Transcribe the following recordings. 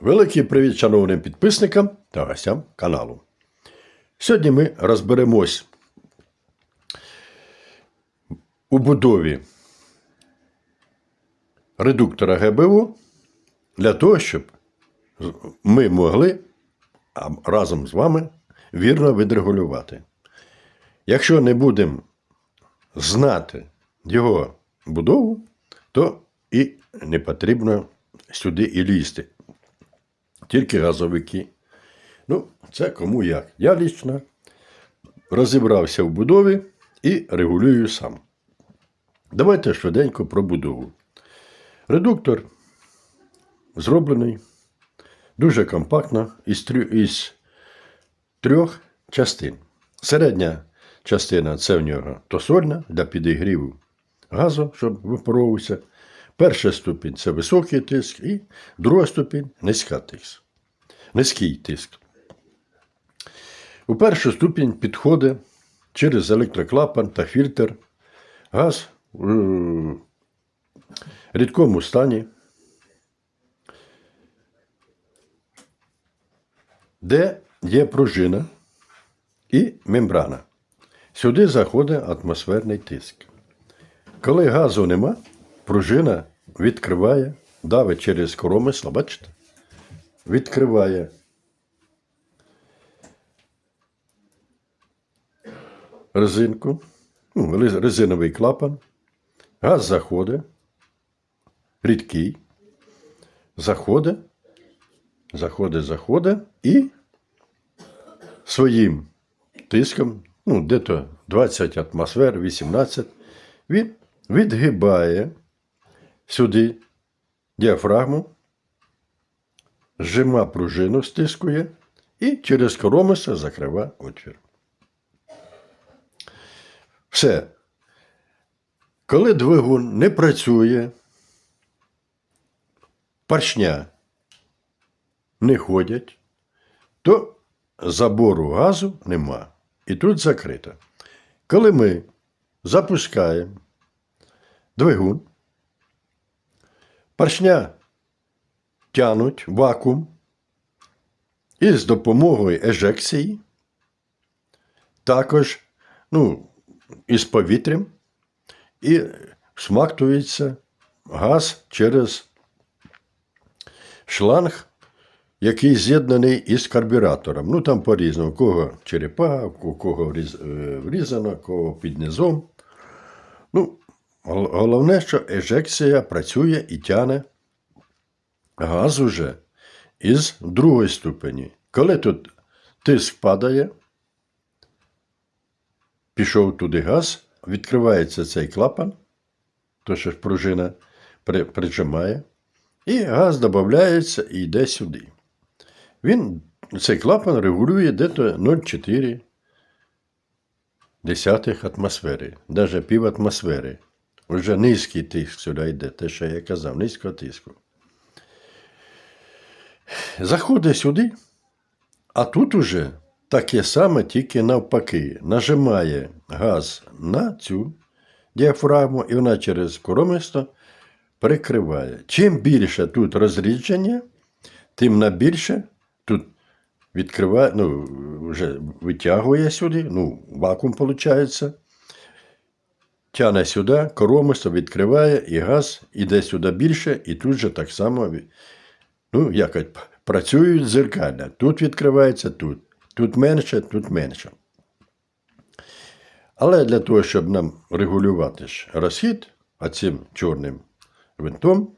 Великий привіт шановним підписникам та гостям каналу. Сьогодні ми розберемось у будові редуктора ГБУ для того, щоб ми могли разом з вами вірно відрегулювати. Якщо не будемо знати його будову, то і не потрібно сюди і лізти. Тільки газовики. Ну, це кому як. Я лічно розібрався в будові і регулюю сам. Давайте швиденько про будову. Редуктор зроблений дуже компактно із, трьох, частин. Середня частина це в нього тосольна для підігріву газу, щоб випаровувався. Перша ступінь це високий тиск, і друга ступінь низька тиск. низький тиск. У першу ступінь підходить через електроклапан та фільтр газ в рідкому стані, де є пружина і мембрана. Сюди заходить атмосферний тиск. Коли газу нема, пружина відкриває, давить через коромисло, бачите? Відкриває. Резинку, ну, резиновий клапан, газ заходить, рідкий, заходить, заходить, заходить. І своїм тиском, ну, де-то 20 атмосфер, 18, він відгибає сюди діафрагму, зжима пружину, стискує і через коромисла закриває отвір. Все. Коли двигун не працює, поршня не ходять, то забору газу нема. І тут закрито. Коли ми запускаємо двигун, поршня тянуть вакуум і з допомогою ежекції, також ну, із повітрям, і смактується газ через шланг, який з'єднаний із карбюратором. Ну там по-різному, кого черепа, у кого е, врізано, кого під низом. Ну, головне, що ежекція працює і тяне газ уже із другої ступені. Коли тут тиск падає, пішов туди газ, відкривається цей клапан, то що ж пружина при- прижимає, і газ додається і йде сюди. Він, цей клапан регулює дето 0,4 десятих атмосфери, навіть пів атмосфери. Вже низький тиск сюди йде, те, що я казав, низького тиску. Заходить сюди, а тут уже таке саме, тільки навпаки. Нажимає газ на цю діафрагму, і вона через коромисто прикриває. Чим більше тут розрідження, тим на більше тут відкриває, ну, вже витягує сюди, ну, вакуум виходить. Тяне сюди, коромисто відкриває, і газ іде сюди більше, і тут же так само ну, якось працюють зеркально. Тут відкривається, тут. Тут менше, тут менше. Але для того, щоб нам регулювати ж розхід, цим чорним винтом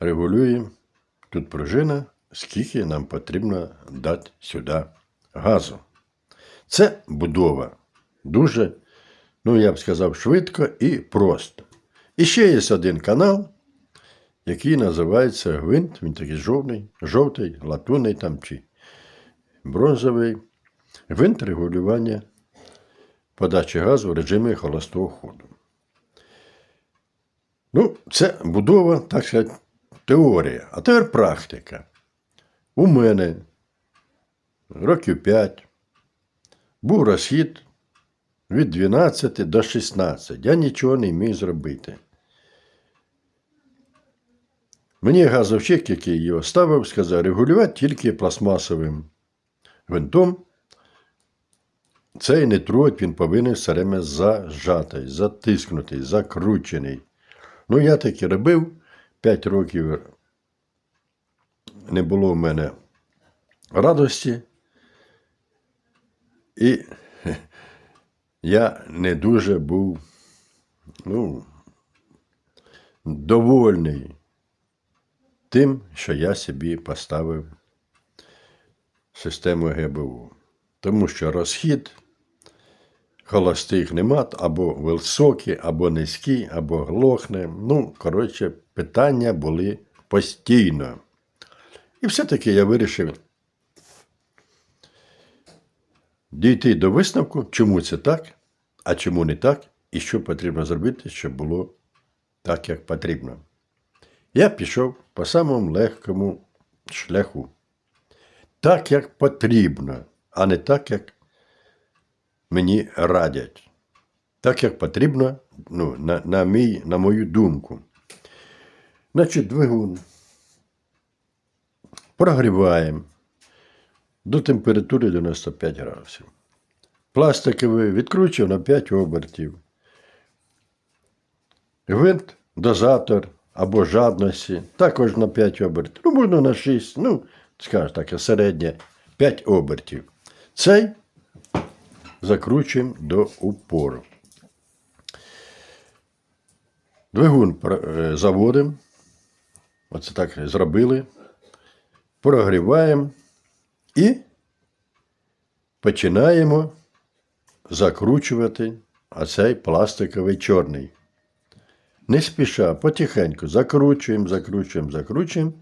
регулюємо тут пружина, скільки нам потрібно дати сюди газу. Це будова. Дуже, ну я б сказав, швидко і просто. І ще є один канал, який називається гвинт, він такий жовтий, жовтий, латунний там чи бронзовий. Гвинт регулювання подачі газу в режимі холостого ходу. Ну, це будова, так сказати, теорія. А тепер практика. У мене років 5 був розхід від 12 до 16. Я нічого не міг зробити. Мені газовщик, який його ставив, сказав регулювати тільки пластмасовим гвинтом. Цей нетрод він повинен все время зажатий, затиснутий, закручений. Ну, я таки робив 5 років не було в мене радості. І я не дуже був ну, довольний тим, що я собі поставив систему ГБУ. Тому що розхід холостих нема, або високий, або низький, або глохне. Ну, коротше, питання були постійно. І все-таки я вирішив дійти до висновку, чому це так, а чому не так, і що потрібно зробити, щоб було так, як потрібно. Я пішов по самому легкому шляху. Так, як потрібно, а не так, як мені радять. Так, як потрібно, ну, на, на, мій, на мою думку. Значить, двигун прогріваємо до температури 95 градусів. Пластиковий відкручив на 5 обертів. Гвинт, дозатор або жадності також на 5 обертів. Ну, можна на 6, ну, скажімо так, середнє 5 обертів. Цей закручуємо до упору. Двигун е, заводимо. Оце так зробили. Прогріваємо і починаємо закручувати оцей пластиковий чорний. Не спіша, потихеньку закручуємо, закручуємо, закручуємо,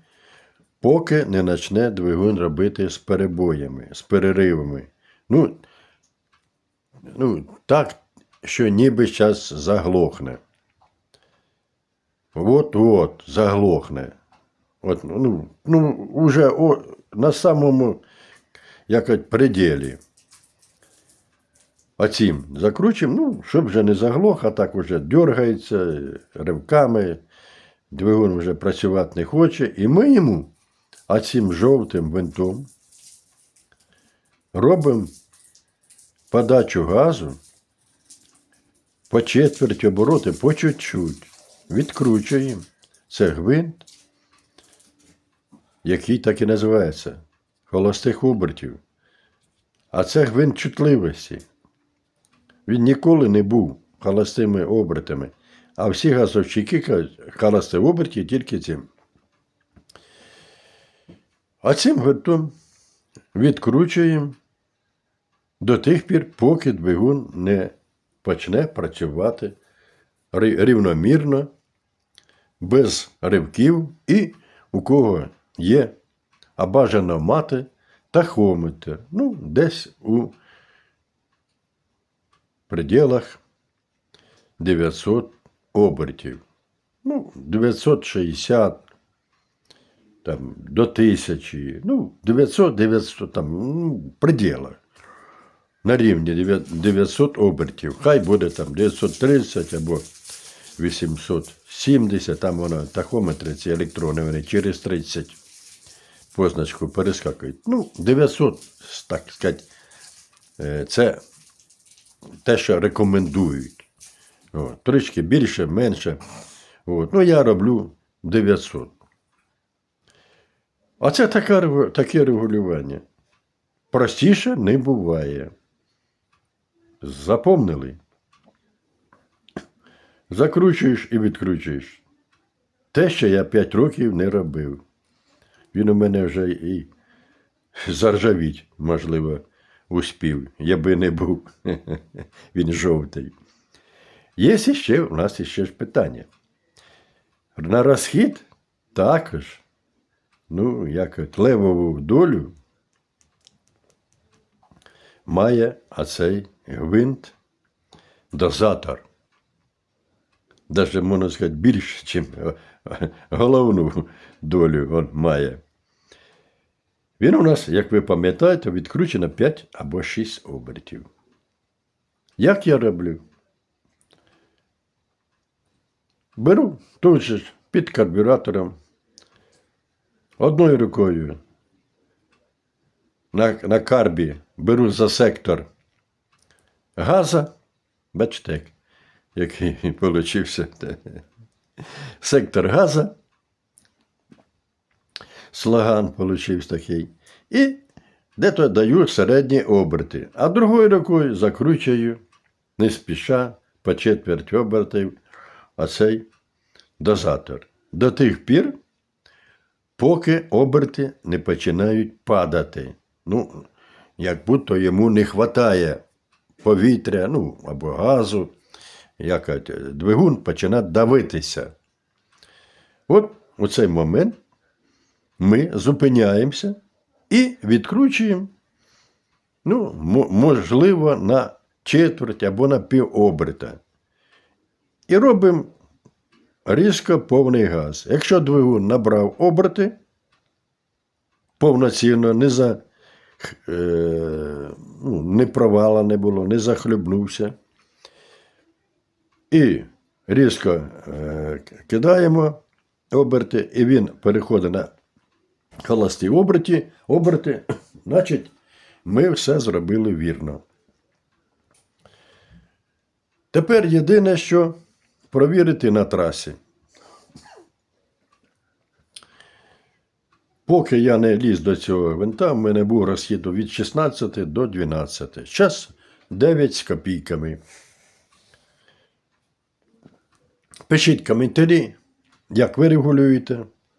поки не почне двигун робити з перебоями, з переривами. Ну, ну так, що ніби зараз заглохне. От-от, заглохне. От, ну, ну, уже о, на самому якось пределі. Оцім закручуємо, ну, щоб вже не заглох, а так вже дергається ривками, двигун вже працювати не хоче. І ми йому оцим жовтим винтом робимо подачу газу по четверть обороти, по чуть-чуть. Відкручуємо. Це гвинт, який так і називається холостих обертів. А це гвинт чутливості. Він ніколи не був холостими обертами. А всі газовщики кажуть, холості оберті тільки цим. А цим гвинтом відкручуємо до тих пір, поки двигун не почне працювати рівномірно, без ривків і у кого є, а бажано мати тахометр. Ну, десь у пределах 900 обертів. Ну, 960 там, до 1000, ну, 900, 900 там, ну, в пределах. На рівні 900 обертів. Хай буде там 930 або 870, там воно тахометри, ці електрони, вони через 30 позначку перескакують. Ну, 900, так сказати, е, це те, що рекомендують. От, Трішки більше, менше. От. Ну, я роблю 900. А це таке, таке регулювання. Простіше не буває. Запомнили? Закручуєш і відкручуєш. Те, що я 5 років не робив. Він у мене вже і заржавіть, можливо, успів, я би не був. Він жовтий. Є ще у нас ще ж питання. На розхід також, ну, як от левову долю має оцей гвинт дозатор. Даже, можна сказати, більше, ніж головну долю він має. Він у нас, як ви пам'ятаєте, відкручено 5 або 6 обертів. Як я роблю? Беру тут же під карбюратором Одною рукою на, на карбі беру за сектор газа. Бачите, який получився сектор газа. Слоган получився такий. І де-то даю середні оберти, а другою рукою закручую, не спіша, по четверть обертів, оцей дозатор. До тих пір, поки оберти не починають падати. Ну, як будто йому не вистачає повітря, ну, або газу, як двигун починає давитися. От у цей момент ми зупиняємося і відкручуємо, ну, можливо, на четверть або на пів оберта. І робимо різко повний газ. Якщо двигун набрав оберти, повноцінно, не за, е, ну, не провала не було, не захлюбнувся. І різко е, кидаємо оберти, і він переходить на холості оберті, оберти, значить, ми все зробили вірно. Тепер єдине, що провірити на трасі. Поки я не ліз до цього винта, в мене був розхід від 16 до 12. Зараз 9 з копійками. Пишіть коментарі, як ви регулюєте.